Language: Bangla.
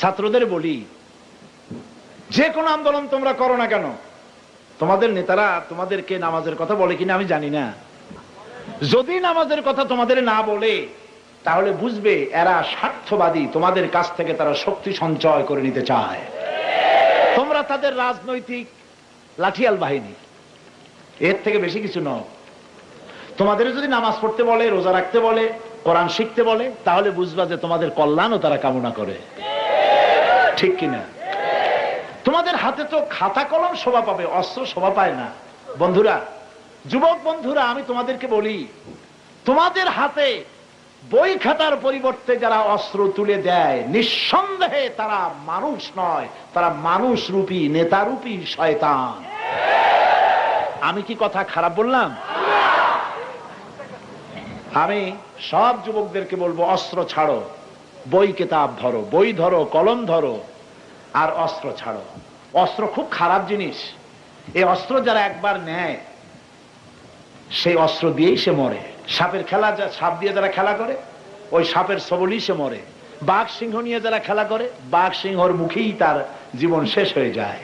ছাত্রদের বলি, যে কোনো আন্দোলন তোমরা করো না কেন? তোমাদের নেতারা তোমাদেরকে নামাজের কথা বলে কিনা আমি জানি না। যদি নামাজের কথা তোমাদের না বলে, তাহলে বুঝবে এরা স্বার্থবাদী, তোমাদের কাছ থেকে তারা শক্তি সঞ্চয় করে নিতে চায়। তোমরা তাদের রাজনৈতিক লাঠিয়াল বাহিনী, এর থেকে বেশি কিছু নয় তোমাদের যদি নামাজ পড়তে বলে, রোজা রাখতে বলে, কোরআন শিখতে বলে, তাহলে বুঝবা যে তোমাদের কল্যাণও তারা কামনা করে। ঠিক কিনা? তোমাদের হাতে তো খাতা কলম শোভা পাবে, অস্ত্র শোভা পায় না। বন্ধুরা, যুবক বন্ধুরা, আমি তোমাদেরকে বলি, তোমাদের হাতে বই খাতার পরিবর্তে যারা অস্ত্র তুলে দেয়, নিঃসন্দেহে তারা মানুষ নয়, তারা মানুষ রূপী নেতারূপী শয়তান। আমি কি কথা খারাপ বললাম? আমি সব যুবকদেরকে বলব, অস্ত্র ছাড়ো, বই কেতাব ধরো, বই ধরো, কলম ধরো। আর অস্ত্র ছাড়ো। অস্ত্র খুব খারাপ জিনিস। এই অস্ত্র যারা একবার নেয়, সেই অস্ত্র দিয়েই সে মরে। সাপের খেলা যা, সাপ দিয়ে যারা খেলা করে, ওই সাপের সবলই সে মরে। বাঘ সিংহ নিয়ে যারা খেলা করে, বাঘ সিংহর মুখেই তার জীবন শেষ হয়ে যায়।